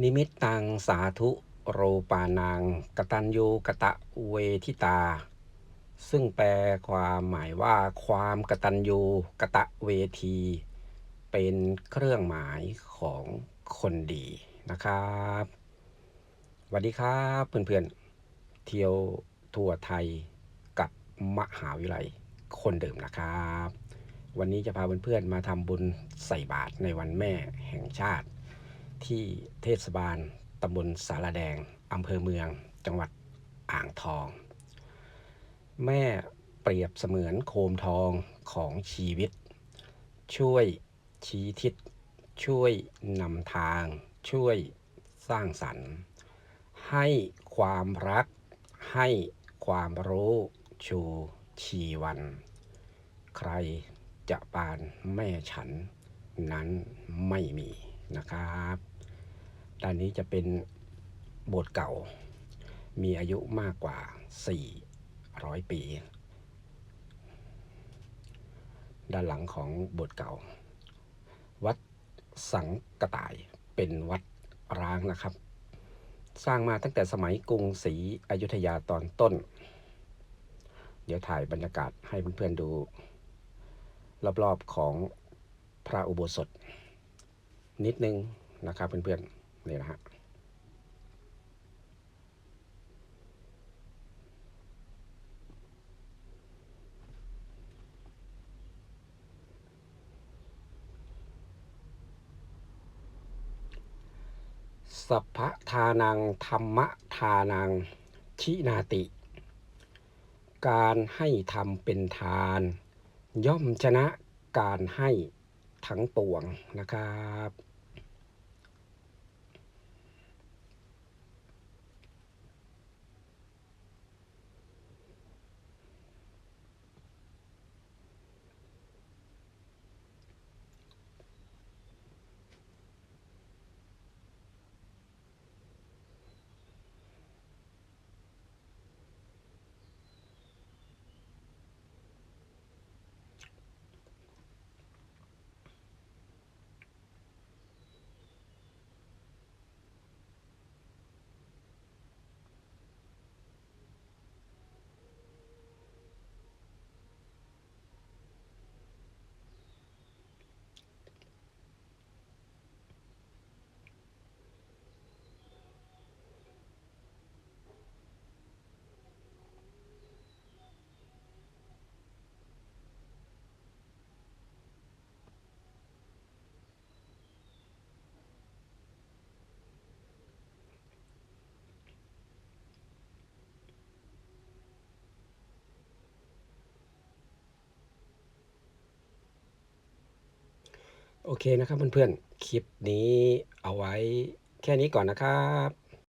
นิมิตตังสาธุโรปานังกตัญญูกะตะเวทิตา ซึ่งแปลความหมายว่าความกตัญญูกะตะเวที เป็นเครื่องหมายของคนดีนะครับสวัสดีครับเพื่อนๆ เที่ยวทั่วไทยกับมหาวิทยาลัยคนเดิมนะครับ วันนี้จะพาเพื่อนๆมาทำบุญใส่บาตรในวันแม่แห่งชาติ ที่เทศบาลตำบลสารแดงอำเภอเมือง จังหวัดอ่างทอง แม่เปรียบเสมือนโคมทองของชีวิต ช่วยชี้ทิศ ช่วยนำทาง ช่วยสร้างสรรค์ ให้ความรัก ให้ความรู้ชูชีวัน ใครจะปานแม่ฉันนั้นไม่มีนะครับ ด้านนี้จะเป็นโบสถ์เก่า มีอายุมากกว่า 400 ปี ด้านหลังของโบสถ์เก่า วัดสังกะต่ายเป็นวัดร้างนะครับ สร้างมาตั้งแต่สมัยกรุงศรีอยุธยาตอนต้น เดี๋ยวถ่ายบรรยากาศให้เพื่อนๆดู รอบๆของพระอุโบสถ นิดนึงนะครับเพื่อนๆ นี่นะฮะสัพพทานังธรรมะทานังชินาติ การให้ทำเป็นทาน ย่อมชนะการให้ทั้งปวงนะครับ โอเคนะครับเพื่อนๆ คลิปนี้เอาไว้แค่นี้ก่อนนะครับ